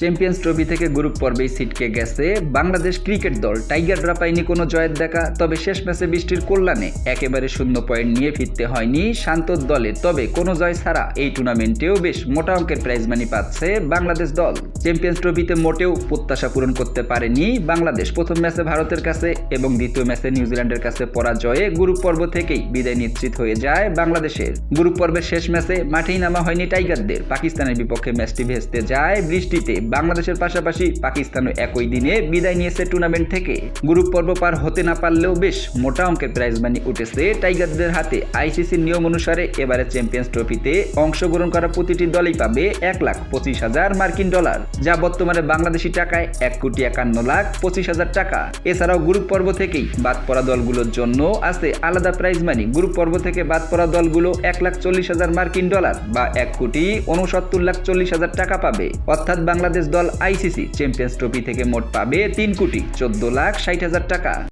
Champions trophy থেকে group পর্বেই ছিটকে গেছে বাংলাদেশ ক্রিকেট দল। টাইগাররা পায়নি কোনো জয়ের দেখা, তবে শেষ ম্যাচে বৃষ্টির কল্যাণে একেবারে শূন্য পয়েন্ট নিয়ে ফিরতে হয়নি শান্তর দলে। তবে কোনো জয় ছাড়া এই টুর্নামেন্টেও বেশ মোটা অঙ্কের প্রাইজ মানি পাচ্ছে বাংলাদেশ দল। চ্যাম্পিয়ন্স ট্রফিতে মোটেও প্রত্যাশা পূরণ করতে পারেনি বাংলাদেশ। প্রথম ম্যাচে ভারতের কাছে এবং দ্বিতীয় ম্যাচে নিউজিল্যান্ডের কাছে পরাজয়ে গ্রুপ পর্ব থেকেই বিদায় নিশ্চিত হয়ে যায় বাংলাদেশের। গ্রুপ পর্বের শেষ ম্যাচে মাঠেই নামা হয়নি টাইগারদের পাকিস্তানের বিপক্ষে ম্যাচটি ভেস্তে যায় বৃষ্টিতে। বাংলাদেশের পাশাপাশি পাকিস্তানও একই দিনে বিদায় নিয়েছে টুর্নামেন্ট থেকে। গ্রুপ পর্ব পার হতে না পারলেও বেশ মোটা অঙ্কের প্রাইজ মানি উঠেছে টাইগারদের হাতে। আইসিসির নিয়ম অনুসারে এবারে চ্যাম্পিয়ন্স ট্রফিতে অংশগ্রহণ করা প্রতিটি দলই পাবে এক লাখ পঁচিশ হাজার মার্কিন ডলার, যা বর্তমানে বাংলাদেশি টাকায় এক কোটি একান্ন লাখ পঁচিশ হাজার টাকা। এছাড়াও গ্রুপ পর্ব থেকেই বাদ পড়া দলগুলোর জন্য আছে আলাদা প্রাইজ মানি গ্রুপ পর্ব থেকে বাদ পড়া দলগুলো এক লাখ চল্লিশ হাজার মার্কিন ডলার বা এক কোটি উনসত্তর লাখ চল্লিশ হাজার টাকা পাবে। অর্থাৎ বাংলাদেশ দল আইসিসি চ্যাম্পিয়ন্স ট্রফি থেকে মোট পাবে তিন কোটি চোদ্দ লাখ ষাট হাজার টাকা।